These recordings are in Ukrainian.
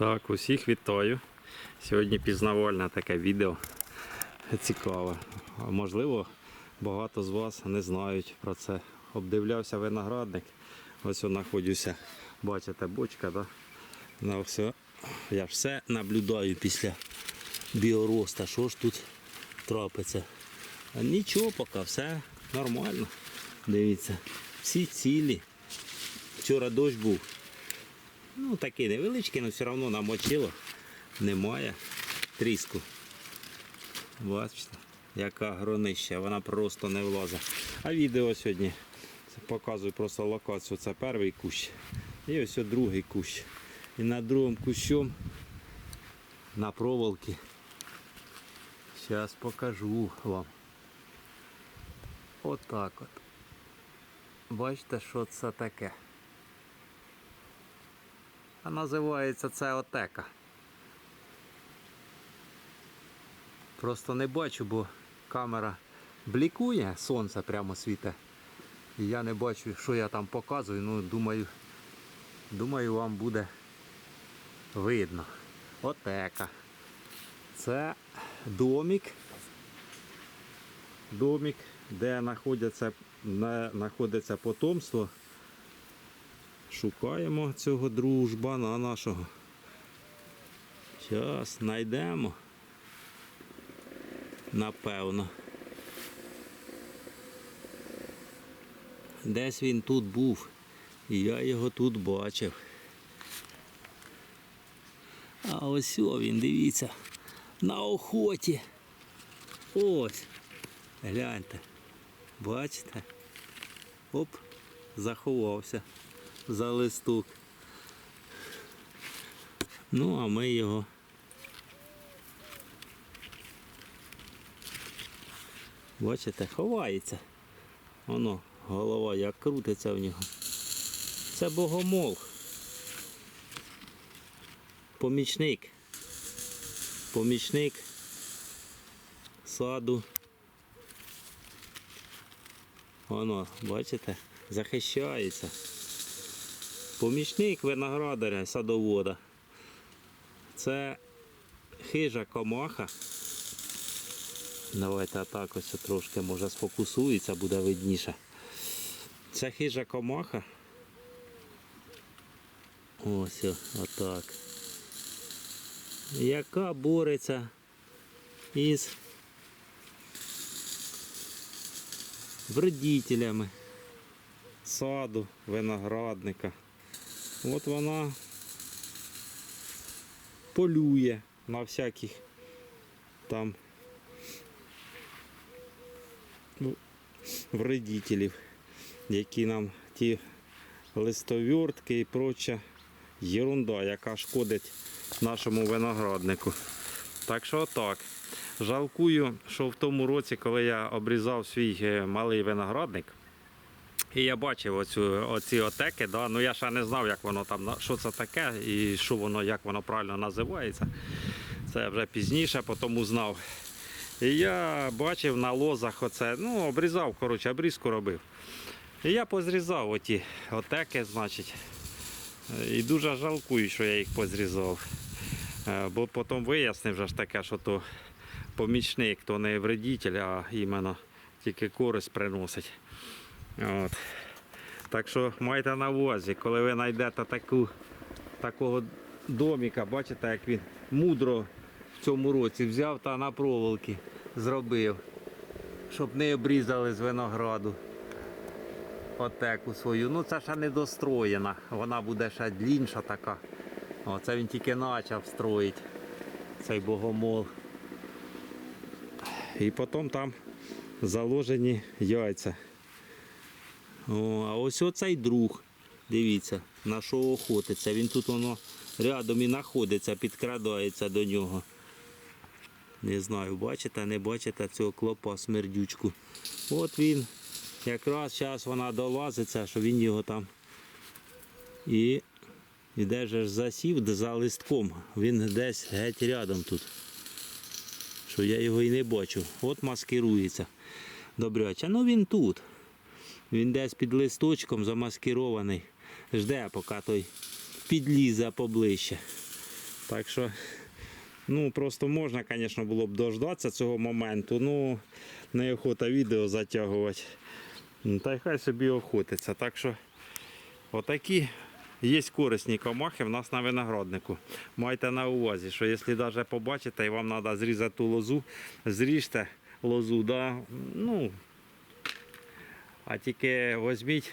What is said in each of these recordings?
Так, усіх вітаю. Сьогодні пізнавальне таке відео. Цікаве. Можливо, багато з вас не знають про це. Обдивлявся виноградник. Ось знаходжуся. Бачите, бочка, да? На все. Я все наблюдаю після біороста. Що ж тут трапиться? Нічого поки, все нормально. Дивіться, всі цілі. Вчора дощ був. Ну, такий невеличкий, але все одно намочило. Немає тріску. Бачите, яка гронища, вона просто не влазить. А відео сьогодні показую просто локацію. Це перший кущ. І ось другий кущ. І над другим кущом на проволоки. Зараз покажу вам. Отак от. Бачите, що це таке? А називається це отека. Просто не бачу, бо камера блікує, сонце прямо світе. І я не бачу, що я там показую, ну думаю, думаю, вам буде видно. Отека. Це домик. Домик, де знаходиться, знаходиться потомство. Шукаємо цього дружбана нашого. Зараз знайдемо. Напевно. Десь він тут був. І я його тут бачив. А ось о він, дивіться. На охоті. Ось. Гляньте. Бачите? Оп, заховався за листок. Ну, а ми його. Бачите, ховається. Воно, голова як крутиться в нього. Це богомол. Помічник. Помічник саду. Воно, бачите, захищається. Помічник виноградаря садовода. Це хижа комаха. Давайте так ось трошки може сфокусується, буде видніше. Це хижа комаха. Ось отак. Яка бореться із вредителями саду, виноградника. От вона полює на всяких там ну, вредителів, які нам ті листовертки і проча єрунда, яка шкодить нашому винограднику. Так що так. Жалкую, що в тому році, коли я обрізав свій е, малий виноградник, і я бачив оцю, оці отеки, да? ну я ще не знав, як воно там, що це таке і що воно, як воно правильно називається. Це вже пізніше потім узнав. І я бачив на лозах оце, ну, обрізав, коротше, обрізку робив. І я позрізав оті отеки, значить. І дуже жалкую, що я їх позрізав. Е, Бо потім вияснив вже ж таке, що то помічник, то не вредитель, а іменно тільки користь приносить. От. Так що майте на увазі, коли ви знайдете таку, такого доміка, бачите, як він мудро в цьому році взяв та на проволоки зробив, щоб не обрізали з винограду отеку свою. Ну це ще не достроєна, вона буде ще длінша така. О, це він тільки почав строїти цей богомол. І потім там заложені яйця. О, а ось оцей друг. Дивіться, на що охотиться. Він тут воно рядом і знаходиться, підкрадається до нього. Не знаю, бачите, не бачите цього клопа смердючку. От він. Якраз зараз вона долазиться, що він його там і іде ж засів за листком. Він десь геть рядом тут. Що я його і не бачу. От маскирується. Добряче. Ну він тут. Він десь під листочком замаскирований. Жде, поки той підлізе поближче. Так що, ну просто можна, звісно, було б дождатися цього моменту. Ну, неохота відео затягувати. Ну, Та й хай собі охотиться. Так що, отакі є корисні комахи в нас на винограднику. Майте на увазі, що якщо навіть побачите і вам треба зрізати ту лозу, зріжте лозу, да? ну, а тільки візьміть.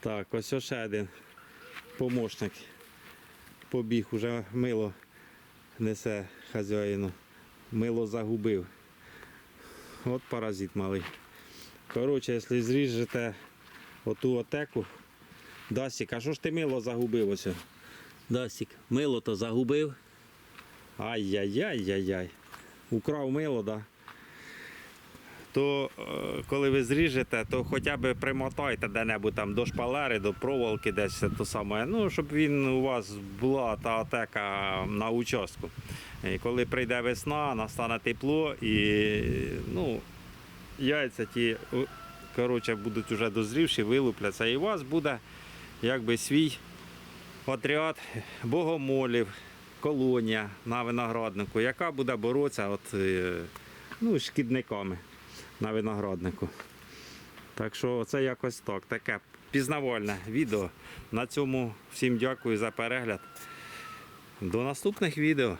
Так, ось ще один помощник. Побіг, уже мило несе хазяїну. Мило загубив. От паразит малий. Коротше, якщо зріжете оту отеку, Дасік, а що ж ти мило загубив ось? Дасік, мило то загубив. Ай-яй-яй-яй-яй. Украв мило, да? То е, коли ви зріжете, то хоча б примотайте де-небудь там до шпалери, до проволоки десь то саме. Ну, щоб він у вас була та атека на участку. І коли прийде весна, настане тепло і ну, яйця ті коротше, будуть вже дозрівші, вилупляться. І у вас буде якби свій отряд богомолів, колонія на винограднику, яка буде боротися от, е, ну, шкідниками на винограднику. Так що це якось так, таке пізнавальне відео. На цьому всім дякую за перегляд. До наступних відео.